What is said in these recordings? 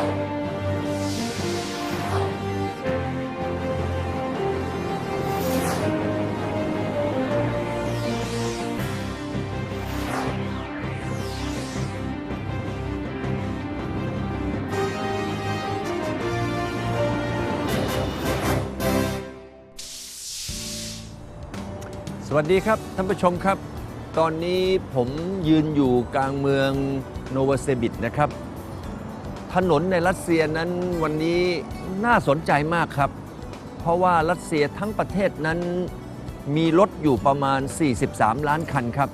สวัสดีครับ ท่านผู้ชมครับ ตอนนี้ผมยืนอยู่กลางเมืองโนวาเซบิดนะครับ ถนนในรัสเซียนั้นวันนี้น่าสนใจมากครับ เพราะว่ารัสเซียทั้งประเทศนั้นมีรถอยู่ประมาณ 43 ล้านคันครับ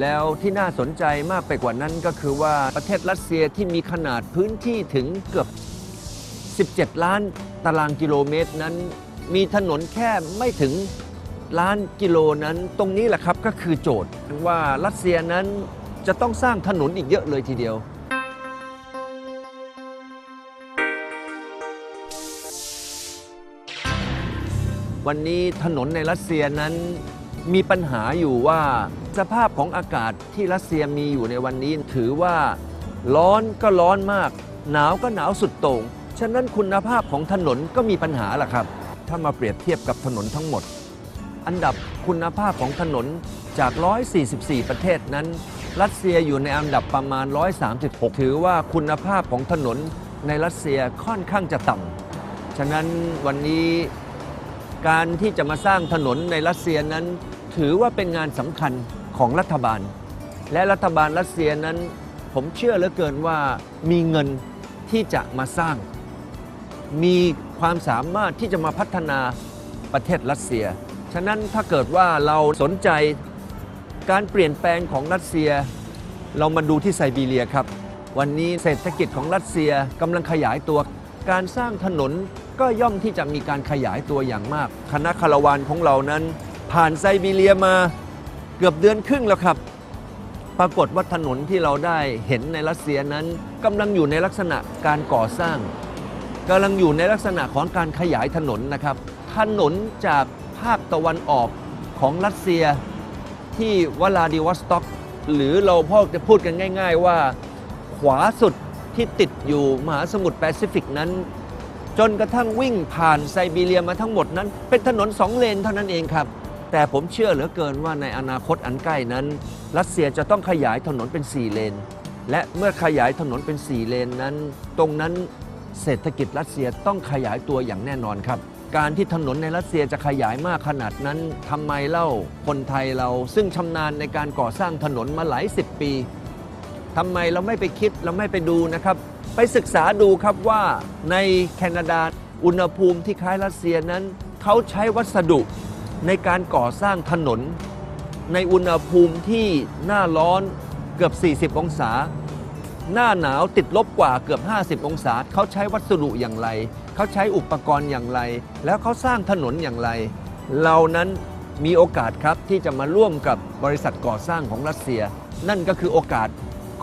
แล้วที่น่าสนใจมากไปกว่านั้นก็คือว่าประเทศรัสเซียที่มีขนาดพื้นที่ถึงเกือบ 17 ล้านตารางกิโลเมตรนั้น มีถนนแค่ไม่ถึงล้านกิโลนั้น ตรงนี้แหละครับก็คือโจทย์ว่ารัสเซียนั้นจะต้องสร้างถนนอีกเยอะเลยทีเดียว วันนี้ถนนในรัสเซียนั้นมีปัญหาอยู่ว่าสภาพของอากาศที่รัสเซียมีอยู่ในวันนี้ถือว่าร้อนก็ร้อนมาก หนาวก็หนาวสุดโต่งฉะนั้นคุณภาพของถนนก็มีปัญหาล่ะครับ ถ้ามาเปรียบเทียบกับถนนทั้งหมด อันดับคุณภาพของถนนจาก 144 ประเทศนั้น รัสเซียอยู่ในอันดับประมาณ 136 ถือว่าคุณภาพของถนนในรัสเซียค่อนข้างจะต่ำฉะนั้นวันนี้ การที่จะมาสร้างถนนในรัสเซียนั้น ถือว่าเป็นงานสำคัญของรัฐบาล และรัฐบาลรัสเซียนั้น ผมเชื่อเหลือเกินว่ามีเงินที่จะมาสร้าง มีความสามารถที่จะมาพัฒนาประเทศรัสเซีย ฉะนั้นถ้าเกิดว่าเราสนใจการเปลี่ยนแปลงของรัสเซีย เรามาดูที่ไซบีเรียครับ วันนี้เศรษฐกิจของรัสเซียกำลังขยายตัวการสร้างถนน ก็ย่อมที่จะมีการขยายตัวอย่างมาก คณะคาราวานของเรานั้น ผ่านไซบีเรียมาเกือบเดือนครึ่งแล้วครับ ปรากฏว่าถนนที่เราได้เห็นในรัสเซียนั้นกำลังอยู่ในลักษณะการก่อสร้างกำลังอยู่ในลักษณะของการขยายถนนนะครับ ถนนจากภาคตะวันออกของรัสเซียที่วลาดิวอสต็อก หรือเราพ่อจะพูดกันง่าย ๆ ว่า ขวาสุดที่ติดอยู่มหาสมุทรแปซิฟิกนั้น จนกระทั่งวิ่งผ่านไซบีเรียมาทั้งหมดนั้น เป็นถนนสองเลนเท่านั้นเองครับ แต่ผมเชื่อเหลือเกินว่าในอนาคตอันใกล้นั้น รัสเซียจะต้องขยายถนนเป็น 4 เลน และเมื่อขยายถนนเป็น 4 เลนนั้น ตรงนั้นเศรษฐกิจรัสเซียต้องขยายตัวอย่างแน่นอนครับ การที่ถนนในรัสเซียจะขยายมากขนาดนั้นทำไมเล่าคนไทยเราซึ่งชำนาญในการก่อสร้างถนนมาหลายสิบปี ทำไมเราไม่ไปคิดเราไม่ไปดูนะครับ ไปศึกษาดูครับว่าในแคนาดาอุณหภูมิที่คล้ายรัสเซียนั้น เขาใช้วัสดุในการก่อสร้างถนน ในอุณหภูมิที่หน้าร้อนเกือบ 40 องศา หน้าหนาวติดลบกว่าเกือบ 50 องศา เขาใช้วัสดุอย่างไร เขาใช้อุปกรณ์อย่างไร แล้วเขาสร้างถนนอย่างไร เรานั้นมีโอกาสครับที่จะมาร่วมกับบริษัทก่อสร้างของรัสเซีย นั่นก็คือโอกาส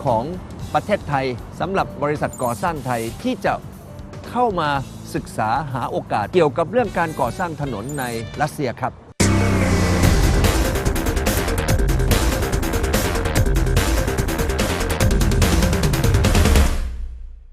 ของประเทศไทยสำหรับบริษัทก่อสร้างไทยที่จะเข้ามาศึกษาหาโอกาสเกี่ยวกับเรื่องการก่อสร้างถนนในรัสเซียครับ